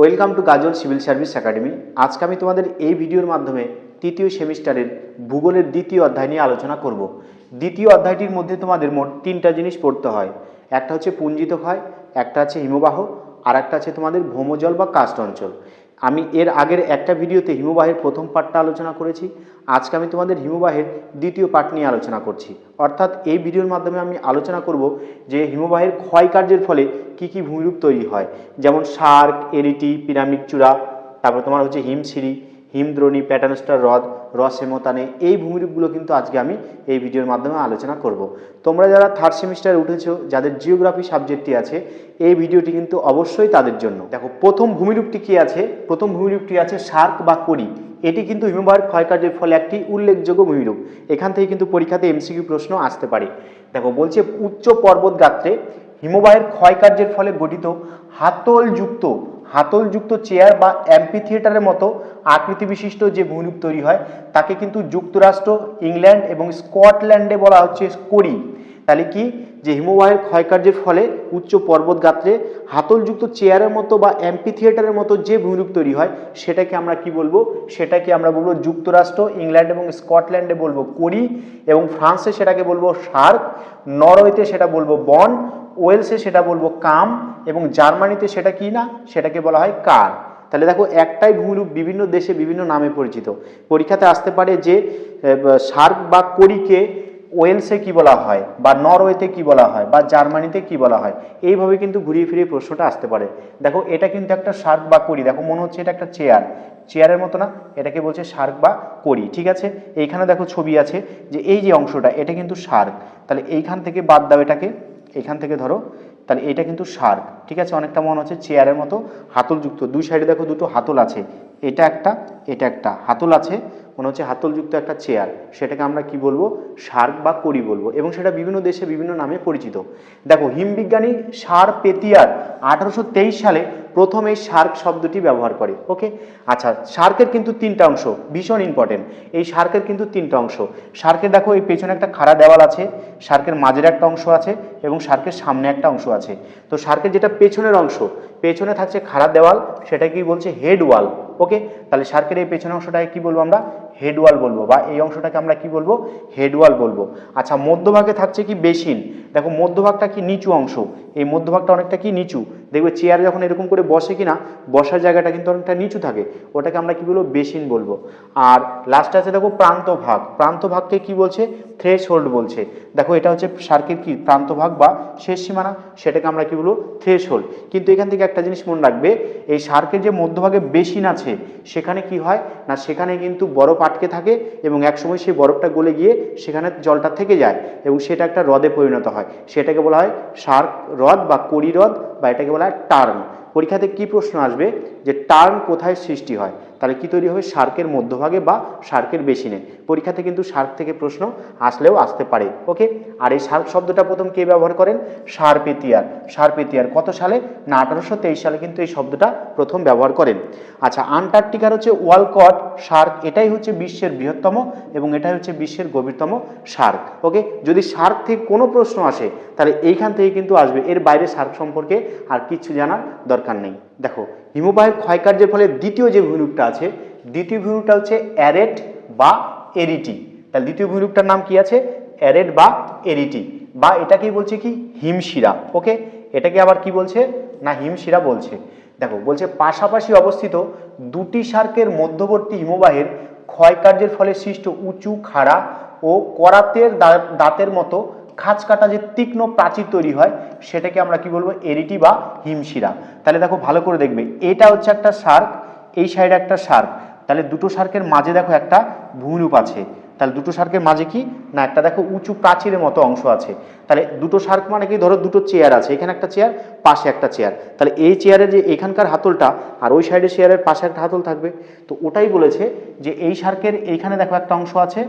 Welcome to Gazal civil service academy. আজকে আমি তোমাদের এই ভিডিওর মাধ্যমে তৃতীয় সেমিস্টারের ভূগোলের দ্বিতীয় অধ্যায় নিয়ে আলোচনা করব। দ্বিতীয় অধ্যায়টির মধ্যে তোমাদের মোট তিনটা জিনিস পড়তে হয়। একটা হচ্ছে পুঞ্জিত ক্ষয়, একটা আছে হিমবাহ আর একটা আছে তোমাদের ভৌমজল বা কাস্ট অঞ্চল। আমি এর আগের একটা ভিডিওতে হিমবাহের প্রথম পার্টটা আলোচনা করেছি। আজকে আমি তোমাদের হিমবাহের দ্বিতীয় পার্ট নিয়ে আলোচনা করছি। অর্থাৎ এই ভিডিওর মাধ্যমে আমি আলোচনা করব যে হিমবাহের ক্ষয়কার্যের ফলে কি কি ভূমিরূপ তৈরি হয়। যেমন শার্ক এরিটি পিরামিড চূড়া, তারপর তোমার হচ্ছে হিমশিরি হিমদ্রোণী প্যাটার্নস্টার হ্রদ রসেমতানে এই ভূমিরূপগুলো কিন্তু আজকে আমি এই ভিডিওর মাধ্যমে আলোচনা করব। তোমরা যারা থার্ড সেমিস্টারে উঠেছো, যাদের জিওগ্রাফি সাবজেক্টটি আছে, এই ভিডিওটি কিন্তু অবশ্যই তাদের জন্য। দেখো, প্রথম ভূমিরূপটি কি আছে? প্রথম ভূমিরূপটি আছে শার্ক বা করি এটি কিন্তু হিমবাহের ক্ষয়কার্যের ফলে একটি উল্লেখযোগ্য ভূমিরূপ। এখান থেকে কিন্তু পরীক্ষাতে এমসিকিউ প্রশ্ন আসতে পারে। দেখো, বলছে উচ্চ পর্বত গাত্রে হিমবাহের ক্ষয়কার্যের ফলে গঠিত হাতলযুক্ত হাতলযুক্ত চেয়ার বা অ্যাম্পি থিয়েটারের মতো আকৃতি বিশিষ্ট যে ভূমিরূপ তৈরি হয়, তাকে কিন্তু যুক্তরাষ্ট্র, ইংল্যান্ড এবং স্কটল্যান্ডে বলা হচ্ছে করি তাহলে কি? যে হিমবাহের ক্ষয়কার্যের ফলে উচ্চ পর্বত গাত্রে হাতলযুক্ত চেয়ারের মতো বা অ্যাম্পি থিয়েটারের মতো যে ভূমিরূপ তৈরি হয়, সেটাকে আমরা কি বলব? সেটাকে আমরা বলব যুক্তরাষ্ট্র, ইংল্যান্ড এবং স্কটল্যান্ডে বলব করি এবং ফ্রান্সে সেটাকে বলব শার্ক, নরওয়েতে সেটা বলব বন, ওয়েলসে সেটা বলব কাম এবং জার্মানিতে সেটা কি না? সেটাকে বলা হয় কার। তাহলে দেখো, একটাই ভূমিরূপ বিভিন্ন দেশে বিভিন্ন নামে পরিচিত। পরীক্ষাতে আসতে পারে যে শার্ক বা কড়িকে ওয়েলসে কি বলা হয় বা নরওয়েতে কি বলা হয় বা জার্মানিতে কি বলা হয়, এইভাবে কিন্তু ঘুরিয়ে ফিরিয়ে প্রশ্নটা আসতে পারে। দেখো, এটা কিন্তু একটা শার্ক বা করি দেখো, মনে হচ্ছে এটা একটা চেয়ার। চেয়ারের মতো না, এটাকে বলছে শার্ক বা করি ঠিক আছে? এইখানে দেখো ছবি আছে যে এই যে অংশটা, এটা কিন্তু শার্ক। তাহলে এইখান থেকে বাদ দাও এটাকে এখান থেকে ধরো, তাহলে এটা কিন্তু শার্ক, ঠিক আছে? অনেকটা মনে হচ্ছে চেয়ারের মতো হাতলযুক্ত। দুই সাইডে দেখো দুটো হাতল আছে। এটা একটা এটা একটা। হাতল আছে মনে হচ্ছে হাতলযুক্ত একটা চেয়ার সেটাকে আমরা কি বলব? শার্ক বা করি বলব। এবং সেটা বিভিন্ন দেশে বিভিন্ন নামে পরিচিত। দেখো, হিমবিজ্ঞানী সার পেতিয়ার আঠারোশো তেইশ সালে প্রথম এই শার্ক শব্দটি ব্যবহার করে ওকে আচ্ছা শার্কের কিন্তু তিনটা অংশ, ভীষণ ইম্পর্টেন্ট এই শার্কের কিন্তু তিনটা অংশ। শার্কের দেখো, এই পেছনে একটা খাড়া দেওয়াল আছে শার্কের মাঝের একটা অংশ আছে, এবং শার্কের সামনে একটা অংশ আছে। তো শার্কের যেটা পেছনের অংশ, পেছনে থাকছে খাড়া দেওয়াল সেটা কি বলছে হেড ওয়াল ওকে তাহলে শার্কের এই পেছনের অংশটাকে কি বলব আমরা? হেডওয়াল বলব। বা এই অংশটাকে আমরা কি বলব? হেডওয়াল বলব। আচ্ছা মধ্যভাগে থাকছে কি বেসিন দেখো, মধ্যভাগটা কি নিচু অংশ? এই মধ্যভাগটা অনেকটা কি নিচু? দেখবে চেয়ার যখন এরকম করে বসে কিনা, বসার জায়গাটা কিন্তু অনেকটা নিচু থাকে। ওটাকে আমরা কি বলব? বেসিন বলব। আর লাস্টে আছে দেখো প্রান্ত ভাগ প্রান্ত ভাগকে কি বলছে? থ্রেশ হোল্ড বলছে। দেখো, এটা হচ্ছে সার্কের কি? প্রান্ত ভাগ বা শেষ সীমানা? সেটাকে আমরা কি বলব? থ্রেশ হোল্ড কিন্তু এখান থেকে একটা জিনিস মনে রাখবে, এই সার্কের যে মধ্যভাগে বেসিন আছে সেখানে কি হয়? না, সেখানে কিন্তু বরফ আটকে থাকে এবং একসময় সেই বরফটা গলে গিয়ে সেখানে জলটা থেকে যায় এবং সেটা একটা হ্রদে পরিণত হয়। সেটাকে বলা হয় শার্ক হ্রদ বা কড়ি হ্রদ বা এটাকে বলা হয় টার্ন। পরীক্ষাতে কি প্রশ্ন আসবে? যে টার্ন কোথায় সৃষ্টি হয়? তাহলে কি তৈরি হবে? শার্কের মধ্যভাগে বা শার্কের বেসিনে পরীক্ষাতে কিন্তু শার্ক থেকে প্রশ্ন আসলেও আসতে পারে। ওকে? আর এই শার্ক শব্দটা প্রথম কে ব্যবহার করেন? সারপেতিয়ার সারপেতিয়ার কত সালে? না, আঠারোশো তেইশ সালে কিন্তু এই শব্দটা প্রথম ব্যবহার করেন। আচ্ছা আন্টার্কটিকার হচ্ছে ওয়ালকট শার্ক। এটাই হচ্ছে বিশ্বের বৃহত্তম এবং এটাই হচ্ছে বিশ্বের গভীরতম শার্ক। ওকে? যদি শার্ক থেকে কোনো প্রশ্ন আসে, তাহলে এইখান থেকে কিন্তু আসবে। এর বাইরে শার্ক সম্পর্কে আর কিছু জানার দরকার নেই। দেখো, হিমবাহের ক্ষয়কার্যের ফলে দ্বিতীয় যে ভূমিরূপটা আছে, দ্বিতীয় ভূমিরূপটা হচ্ছে অ্যারেট বা এরিটি। তাহলে দ্বিতীয় ভূমিরূপটার নাম কি আছে? অ্যারেট বা এরিটি। বা এটাকেই বলছে কি? হিমশিরা। ওকে? এটাকে আবার কি বলছে? না, হিমশিরা বলছে। দেখো, বলছে পাশাপাশি অবস্থিত দুটি শার্কের মধ্যবর্তী হিমবাহের ক্ষয়কার্যের ফলে সৃষ্ট উঁচু, খাড়া ও করাতের দাঁতের মতো খাঁচ কাটা যে তীক্ষ্ণ প্রাচীর তৈরি হয়, সেটাকে আমরা কি বলব? এরিটি বা হিমশিরা। তাহলে দেখো ভালো করে দেখবে, এটা হচ্ছে একটা শার্ক, এই সাইডে একটা শার্ক। তাহলে দুটো শার্কের মাঝে দেখো একটা ভূমিরূপ আছে। তাহলে দুটো শার্কের মাঝে কি? না, একটা দেখো উঁচু প্রাচীরের মতো অংশ আছে। তাহলে দুটো শার্ক মানে কি? ধরো দুটো চেয়ার আছে, এখানে একটা চেয়ার, পাশে একটা চেয়ার। তাহলে এই চেয়ারের যে এখানকার হাতলটা আর ওই সাইডে চেয়ারের পাশে একটা হাতল থাকবে। তো ওটাই বলেছে যে এই শার্কের এইখানে দেখো একটা অংশ আছে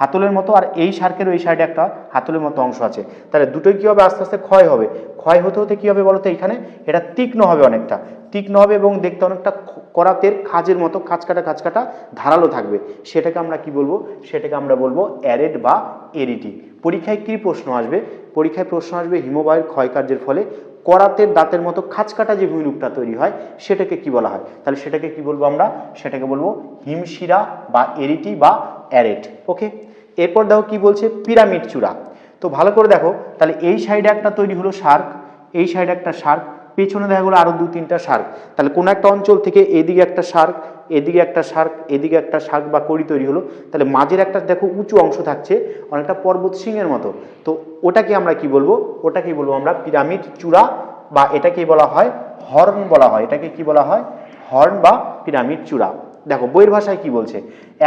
হাতলের মতো, আর এই শার্কের ওই সাইডে একটা হাতলের মতো অংশ আছে। তাহলে দুটোই কী হবে? আস্তে আস্তে ক্ষয় হবে। ক্ষয় হতে হতে কী হবে বলো তো এখানে? এটা তীক্ষ্ণ হবে অনেকটা। তীক্ষ্ণ হবে এবং দেখতে অনেকটা করাতের খাজের মতো খাঁচ কাটা খাঁচ কাটা ধারালো থাকবে। সেটাকে আমরা কি বলব? সেটাকে আমরা বলব অ্যারেড বা এরিটি। পরীক্ষায় কী প্রশ্ন আসবে? পরীক্ষায় প্রশ্ন আসবে হিমবাহের ক্ষয়কার্যের ফলে করাতের দাঁতের মতো খাঁচকাটা যে ভূমিরূপটা তৈরি হয়, সেটাকে কি বলা হয়? তাহলে সেটাকে কি বলব আমরা? সেটাকে বলব হিমশিরা বা এরিটি বা অ্যারেট ওকে এরপর দেখো কি বলছে? পিরামিড চূড়া। তো ভালো করে দেখো, তাহলে এই সাইডে একটা তৈরি হলো শার্ক এই সাইডে একটা শার্ক পেছনে দেখা গেলো আরও দু তিনটা শার্ক তাহলে কোনো একটা অঞ্চল থেকে এদিকে একটা শার্ক এদিকে একটা শার্ক এদিকে একটা শার্ক বা কড়ি তৈরি হলো, তাহলে মাঝের একটা দেখো উঁচু অংশ থাকছে, অনেকটা পর্বত সিংহের মতো। তো ওটাকে আমরা কি বলব? ওটাকে বলব আমরা পিরামিড চূড়া বা এটাকে বলা হয় হর্ন বলা হয়। এটাকে কি বলা হয়? হর্ন বা পিরামিড চূড়া। দেখো, বইয়ের ভাষায় কি বলছে?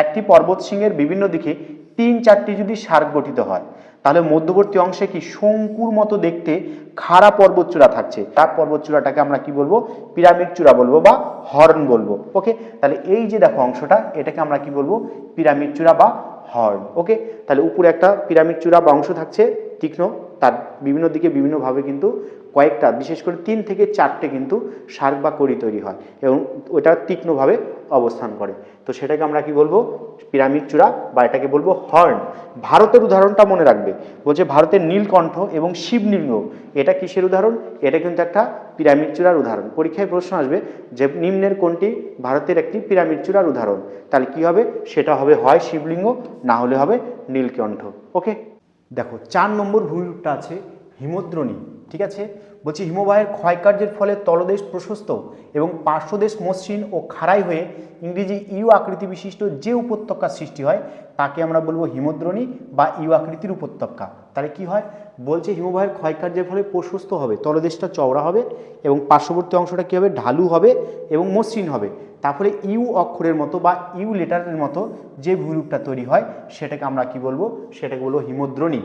একটি পর্বত সিংহের বিভিন্ন দিকে তিন চারটি যদি শার্ক গঠিত হয়, তাহলে মধ্যবর্তী অংশে কি শঙ্কুর মতো দেখতে খাড়া পর্বতচূড়া থাকছে? তার পর্বতচূড়াটাকে আমরা কি বলব? পিরামিড চূড়া বলব বা হর্ন বলব ওকে তাহলে এই যে দেখো অংশটা, এটাকে আমরা কি বলব? পিরামিড চূড়া বা হর্ন ওকে তাহলে উপরে একটা পিরামিড চূড়া বা অংশ থাকছে, তীক্ষ্ণ, তার বিভিন্ন দিকে বিভিন্নভাবে কিন্তু কয়েকটা, বিশেষ করে তিন থেকে চারটে কিন্তু শার্ক বা কড়ি তৈরি হয় এবং ওটা তীক্ষ্ণভাবে অবস্থান করে। তো সেটাকে আমরা কি বলব? পিরামিড চূড়া বা এটাকে বলব হর্ন। ভারতের উদাহরণটা মনে রাখবে। বলছে ভারতের নীলকণ্ঠ এবং শিবলিঙ্গ। এটা কিসের উদাহরণ? এটা কিন্তু একটা পিরামিড চূড়ার উদাহরণ। পরীক্ষায় প্রশ্ন আসবে যে নিম্নের কোনটি ভারতের একটি পিরামিড চূড়ার উদাহরণ? তাহলে কি হবে? সেটা হবে হয় শিবলিঙ্গ, না হলে হবে নীলকণ্ঠ। ওকে? দেখো, চার নম্বর ভূমিরূপটা আছে হিমদ্রণী। ঠিক আছে? বলছি, হিমবাহের ক্ষয়কার্যের ফলে তলদেশ প্রশস্ত এবং পার্শ্বদেশ মসৃণ ও খাড়াই হয়ে ইংরেজি ইউ আকৃতি বিশিষ্ট যে উপত্যকা সৃষ্টি হয়, তাকে আমরা বলব হিমদ্রণী বা ইউ আকৃতির উপত্যকা। তাহলে কি হয়? বলছে, হিমবাহের ক্ষয়কার্যের ফলে প্রশস্ত হবে, তলদেশটা চওড়া হবে এবং পার্শ্ববর্তী অংশটা কী হবে? ঢালু হবে এবং মসৃণ হবে। তারপরে ইউ অক্ষরের মতো বা ইউ লেটারের মতো যে ভূমিরূপটা তৈরি হয়, সেটাকে আমরা কি বলব? সেটাকে বলব হিমদ্রণী।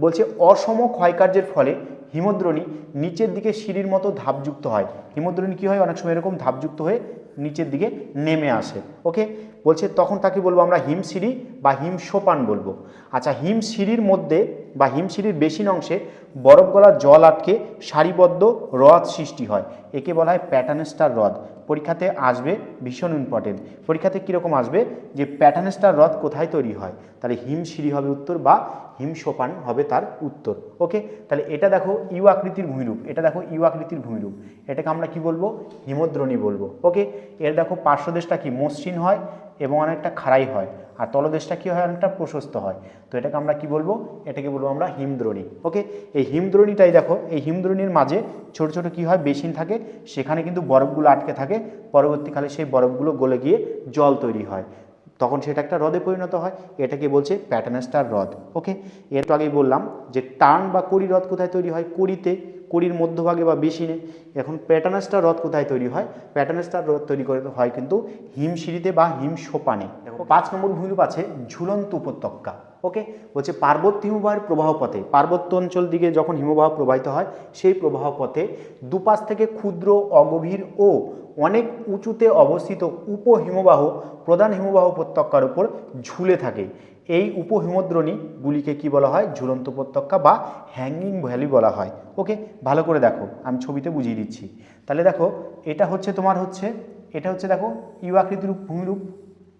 বলছে, অসম ক্ষয়কার্যের ফলে হিমদ্রণী নিচের দিকে সিঁড়ির মতো ধাপযুক্ত হয়। হিমদ্রণী কী হয়? অনেক সময় এরকম ধাপযুক্ত হয়ে নিচের দিকে নেমে আসে। ওকে বলছে তখন তাকে বলব আমরা হিমসিঁড়ি বা হিমসোপান বলব। আচ্ছা হিমসিঁড়ির মধ্যে বা হিমসিঁড়ির বেশি অংশে বরফ গলা জল আটকে সারিবদ্ধ হ্রদ সৃষ্টি হয়। একে বলা হয় প্যাটার্নস্টার হ্রদ। পরীক্ষাতে আসবে ভীষণ ইম্পর্টেন্ট পরীক্ষাতে কীরকম আসবে? যে প্যাটার্নস্টার হ্রদ কোথায় তৈরি হয়? তাহলে হিমসিঁড়ি হবে উত্তর বা হিমসোপান হবে তার উত্তর। ওকে তাহলে এটা দেখো ইউ আকৃতির ভূমিরূপ। এটা দেখো ইউ আকৃতির ভূমিরূপ। এটাকে আমরা কি বলব? হিমদ্রণী বলব। ওকে এর দেখো পার্শ্বদেশটা কি? মসৃণ হয়। এবং অনেকটা খাড়াই হয়। আর তলদেশটা কি হয়? অনেকটা প্রশস্ত হয়। তো এটাকে আমরা কি বলব? এটাকে বলব আমরা হিমদ্রণী। ওকে? এই হিমদ্রণীটাই দেখো, এই হিমদ্রণীর মাঝে ছোট ছোট কি হয়? বেসিন থাকে। সেখানে কিন্তু বরফগুলো আটকে থাকে। পরবর্তীকালে সেই বরফগুলো গলে গিয়ে জল তৈরি হয়। তখন সেটা একটা হ্রদে পরিণত হয়। এটাকে বলছে প্যাটার্নাস্টার হ্রদ। ওকে? এর তো আগেই বললাম যে টার্ন বা কড়ি হ্রদ কোথায় তৈরি হয়? কড়িতে। কড়ির মধ্যভাগে বা বেসিনে এখন প্যাটার্নাস্টার হ্রদ কোথায় তৈরি হয়? প্যাটার্নাস্টার হ্রদ তৈরি করে হয় কিন্তু হিমশিরিতে বা হিম সোপানে। পাঁচ নম্বর ভূমিরূপ আছে ঝুলন্ত উপত্যকা ওকে বলছে পার্বত্য হিমবাহের প্রবাহ পথে, পার্বত্য অঞ্চল দিকে যখন হিমবাহ প্রবাহিত হয়, সেই প্রবাহ পথে দুপাশ থেকে ক্ষুদ্র, অগভীর ও অনেক উঁচুতে অবস্থিত উপহিমবাহ প্রধান হিমবাহ উপত্যকার উপর ঝুলে থাকে। এই উপহিমদ্রণীগুলিকে কি বলা হয়? ঝুলন্ত উপত্যকা বা হ্যাঙ্গিং ভ্যালি বলা হয়। ওকে ভালো করে দেখো, আমি ছবিতে বুঝিয়ে দিচ্ছি। তাহলে দেখো, এটা হচ্ছে তোমার হচ্ছে, এটা হচ্ছে দেখো, ইউ আকৃতির ভূমিরূপ,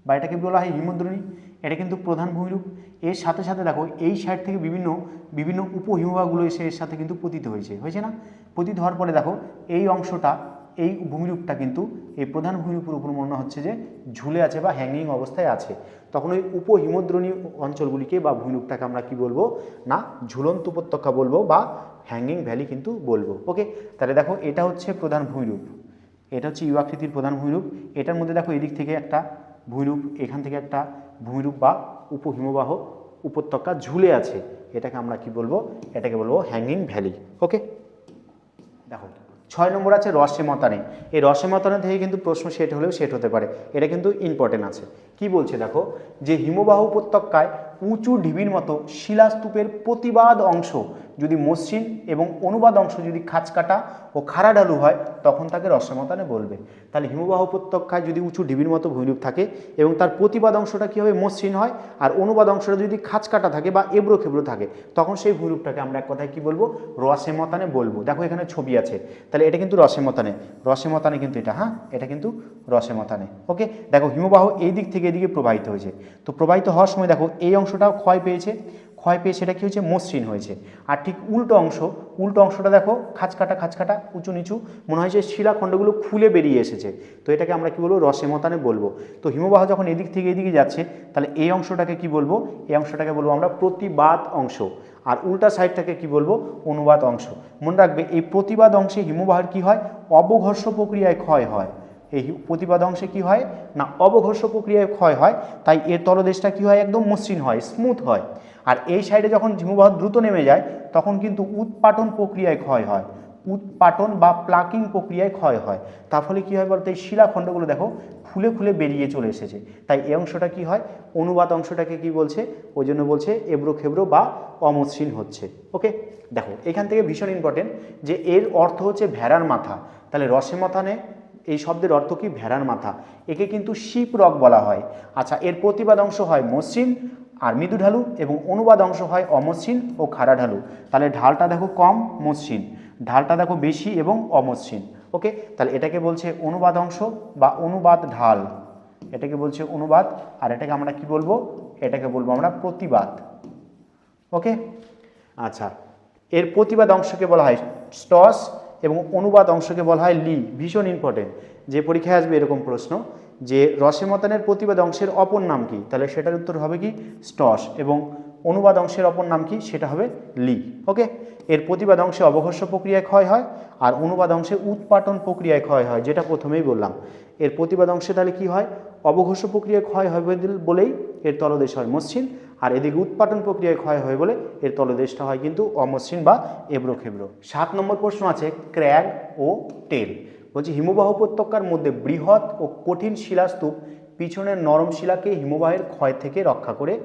বা এটাকে বলা হয় হিমদ্রণী। এটা কিন্তু প্রধান ভূমিরূপ। এর সাথে সাথে দেখো, এই সাইড থেকে বিভিন্ন বিভিন্ন উপহিমবাহগুলো এসে এর সাথে কিন্তু পতিত হয়েছে। হয়েছে না? পতিত হওয়ার পরে দেখো, এই অংশটা এই ভূমিরূপটা কিন্তু এই প্রধান ভূমিরূপের উপর মনে হচ্ছে যে ঝুলে আছে বা হ্যাঙ্গিং অবস্থায় আছে। তখন ওই উপহিমদ্রণী অঞ্চলগুলিকে বা ভূমিরূপটাকে আমরা কি বলব? না, ঝুলন্ত উপত্যকা বলব বা হ্যাঙ্গিং ভ্যালি কিন্তু বলব। ওকে তাহলে দেখো, এটা হচ্ছে প্রধান ভূমিরূপ। এটা হচ্ছে ইউ আকৃতির প্রধান ভূমিরূপ। এটার মধ্যে দেখো, এদিক থেকে একটা ভূমিরূপ, এখান থেকে একটা ভূমিরূপ বা উপহিমবাহ, উপত্যকা ঝুলে আছে। এটাকে আমরা কি বলব? এটাকে বলব হ্যাঙ্গিং ভ্যালি ওকে দেখো ছয় নম্বর আছে রসে মতানে। এই রসে মতানে থেকে কিন্তু প্রশ্ন সেট হলেও সেট হতে পারে। এটা কিন্তু ইম্পর্টেন্ট আছে। কি বলছে দেখো? যে হিমবাহ উপত্যকায় উঁচু ঢিবির মতো শিলাস্তূপের প্রতিবাদ অংশ যদি মসৃণ এবং অনুবাদ অংশ যদি খাঁচকাটা ও খাড়া ঢালু হয়, তখন তাকে রসমতানে বলবে। তাহলে হিমবাহ উপত্যকায় যদি উঁচু ঢিবির মতো ভূমিরূপ থাকে এবং তার প্রতিবাদ অংশটা কীভাবে মসৃণ হয়। আর অনুবাদ অংশটা যদি খাঁচকাটা থাকে বা এবড়ো খেবড়ো থাকে, তখন সেই ভূমিরূপটাকে আমরা এক কথায় কী বলব? রসেমতানে বলব। দেখো এখানে ছবি আছে। তাহলে এটা কিন্তু রসেমতানে রসেমতানে কিন্তু এটা হ্যাঁ? এটা কিন্তু রসেমতানে ওকে? দেখো হিমবাহ এই দিক থেকে এদিকে প্রবাহিত হয়েছে। তো প্রবাহিত হওয়ার সময় দেখো এই অংশটাও ক্ষয় পেয়েছে। ক্ষয় পেয়ে সেটা কী হয়েছে? মসৃণ হয়েছে। আর ঠিক উল্টো অংশ, উল্টো অংশটা দেখো, খাঁচকাটা খাঁচকাটা, উঁচু নিচু, মনে হয় যে শিলাখণ্ডগুলো খুলে বেরিয়ে এসেছে। তো এটাকে আমরা কি বলব? রসে মতানে বলব। তো হিমবাহ যখন এদিক থেকে এদিকে যাচ্ছে, তাহলে এই অংশটাকে কি বলব? এই অংশটাকে বলব আমরা প্রতিবাদ অংশ। আর উল্টা সাইডটাকে কি বলব? অনুবাদ অংশ। মনে রাখবে, এই প্রতিবাদ অংশে হিমবাহের কি হয়? অবঘর্ষ প্রক্রিয়ায় ক্ষয় হয়। এই প্রতিবাদ অংশে কি হয়? না, অবঘর্ষ প্রক্রিয়ায় ক্ষয় হয়, তাই এর তলদেশটা কি হয়? একদম মসৃণ হয়, স্মুথ হয়। আর এই সাইডে যখন হিমবাহ দ্রুত নেমে যায়, তখন কিন্তু উৎপাটন প্রক্রিয়ায় ক্ষয় হয়। উৎপাটন বা প্লাকিং প্রক্রিয়ায় ক্ষয় হয়। তার ফলে কী হয় বলতে? এই শিলাখণ্ডগুলো দেখো ফুলে ফুলে বেরিয়ে চলে এসেছে। তাই এই অংশটা কি হয়? অনুবাদ অংশটাকে কি বলছে? ওই জন্য বলছে এবড়ো খেবড়ো বা অমসৃণ হচ্ছে। ওকে? দেখো, এখান থেকে ভীষণ ইম্পর্টেন্ট যে এর অর্থ হচ্ছে ভেড়ার মাথা। তাহলে রসে মাথানে এই শব্দের অর্থ কি? ভেড়ার মাথা। একে কিন্তু শিপ রক বলা হয়। আচ্ছা এর প্রতিবাদ অংশ হয় মসৃণ আর মৃদু ঢালু এবং অনুবাদ অংশ হয় অমসৃণ ও খাড়া ঢালু। তাহলে ঢালটা দেখো কম, মসৃণ। ঢালটা দেখো বেশি এবং অমসৃণ। ওকে? তাহলে এটাকে বলছে অনুবাদ অংশ বা অনুবাদ ঢাল। এটাকে বলছে অনুবাদ আর এটাকে আমরা কি বলব? এটাকে বলব আমরা প্রতিবাদ। ওকে? আচ্ছা এর প্রতিবাদ অংশকে বলা হয় স্টস এবং অনুবাদ অংশকে বলা হয় লি, ভীষণ ইম্পর্টেন্ট যে পরীক্ষায় আসবে এরকম প্রশ্ন, যে রসেমতানের প্রতিবাদ অংশের অপর নাম কি? তাহলে সেটার উত্তর হবে কি? স্টস। এবং অনুবাদ অংশের অপর নাম কি? সেটা হবে লি। ওকে এর প্রতিবাদ অংশে অবঘর্ষ প্রক্রিয়ায় ক্ষয় হয়, আর অনুবাদ অংশে উৎপাটন প্রক্রিয়ায় ক্ষয় হয়, যেটা প্রথমেই বললাম। এর প্রতিবাদ অংশে তাহলে কি হয়? অবঘর্ষ প্রক্রিয়ায় ক্ষয় বলে- বলেই এর তলদেশ হয়, মসৃণ। আর এদিকে উৎপাদন প্রক্রিয়ায় ক্ষয় হয় বলে এর তলদেশটা হয় কিন্তু অমসৃণ বা এবড়ো খেবড়ো। সাত নম্বর প্রশ্ন আছে ক্র্যাগ ও টেল। বলছি, হিমবাহ উপত্যকার মধ্যে বৃহৎ ও কঠিন শিলাস্তূপ পিছনের নরম শিলাকে হিমবাহের ক্ষয় থেকে রক্ষা করে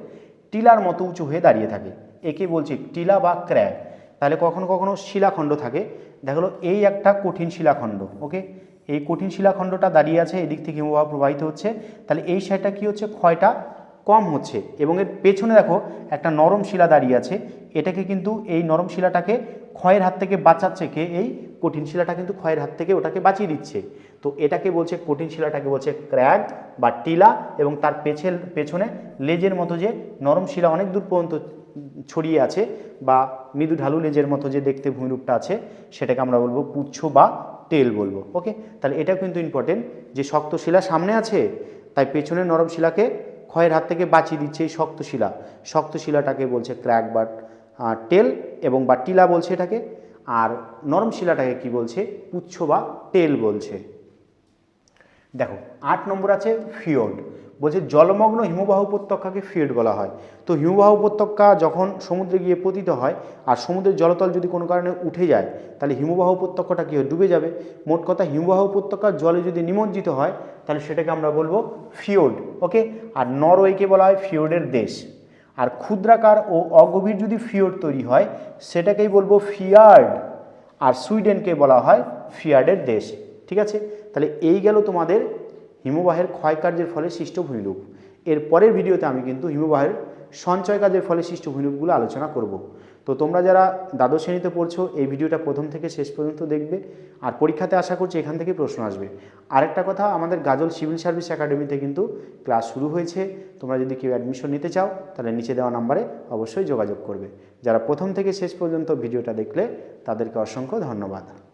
টিলার মতো উঁচু হয়ে দাঁড়িয়ে থাকে। একে বলছি টিলা বা ক্র্যাগ। তাহলে কখনো কখনো শিলাখণ্ড থাকে। দেখা গেলো, এই একটা কঠিন শিলাখণ্ড, ওকে? এই কঠিন শিলাখণ্ডটা দাঁড়িয়ে আছে, এদিক থেকে হিমবাহ প্রবাহিত হচ্ছে। তাহলে এই সাইডটা কি হচ্ছে? ক্ষয়টা কম হচ্ছে। এবং এর পেছনে দেখো একটা নরম শিলা দাঁড়িয়ে আছে। এটাকে কিন্তু এই নরম শিলাটাকে ক্ষয়ের হাত থেকে বাঁচাচ্ছে কে? এই কঠিন শিলাটা কিন্তু ক্ষয়ের হাত থেকে ওটাকে বাঁচিয়ে দিচ্ছে। তো এটাকে বলছে কঠিন শিলাটাকে বলছে ক্র্যাক বা টিলা এবং তার পেছের পেছনে লেজের মতো যে নরম শিলা অনেক দূর পর্যন্ত ছড়িয়ে আছে বা মৃদু ঢালু লেজের মতো যে দেখতে ভূমিরূপটা আছে, সেটাকে আমরা বলব পুচ্ছ বা টেল বলব। ওকে? তাহলে এটাও কিন্তু ইম্পর্টেন্ট যে শক্ত শিলা সামনে আছে, তাই পেছনের নরম শিলাকে ক্ষয়ের হাত থেকে বাঁচিয়ে দিচ্ছে এই শক্ত শিলা শক্ত শিলাটাকে বলছে ক্র্যাক বা টেল এবং বা টিলা বলছে এটাকে। আর নরম শিলাটাকে কি বলছে? পুচ্ছ বা টেল বলছে। দেখো, আট নম্বর আছে ফিওর্ড বলছে জলমগ্ন হিমবাহ উপত্যকাকে ফিওর্ড বলা হয়। তো হিমবাহ উপত্যকা যখন সমুদ্রে গিয়ে পতিত হয় আর সমুদ্রের জলতল যদি কোনো কারণে উঠে যায়, তাহলে হিমবাহ উপত্যকাটা কী ডুবে যাবে। মোট কথা, হিমবাহ উপত্যকার জলে যদি নিমজ্জিত হয়, তাহলে সেটাকে আমরা বলব ফিওর্ড ওকে? আর নরওয়েকে বলা হয় ফিওর্ডের দেশ। আর ক্ষুদ্রাকার ও অগভীর যদি ফিওর্ড তৈরি হয়, সেটাকেই বলব ফিয়ার্ড। আর সুইডেনকে বলা হয় ফিয়ার্ডের দেশ। ঠিক আছে? তাহলে এই গেল তোমাদের হিমবাহের ক্ষয়কার্যের ফলে সৃষ্ট ভূমিরূপ। এর পরের ভিডিওতে আমি কিন্তু হিমবাহের সঞ্চয় কাজের ফলে সৃষ্ট ভূমিরূপগুলো আলোচনা করব। তো তোমরা যারা দ্বাদশ শ্রেণীতে পড়ছো, এই ভিডিওটা প্রথম থেকে শেষ পর্যন্ত দেখবে। আর পরীক্ষাতে আশা করছি এখান থেকে প্রশ্ন আসবে। আরেকটা কথা, আমাদের গাজল সিভিল সার্ভিস একাডেমিতে কিন্তু ক্লাস শুরু হয়েছে। তোমরা যদি কেউ অ্যাডমিশন নিতে চাও, তাহলে নিচে দেওয়া নাম্বারে অবশ্যই যোগাযোগ করবে। যারা প্রথম থেকে শেষ পর্যন্ত ভিডিওটা দেখলে, তাদেরকে অসংখ্য ধন্যবাদ।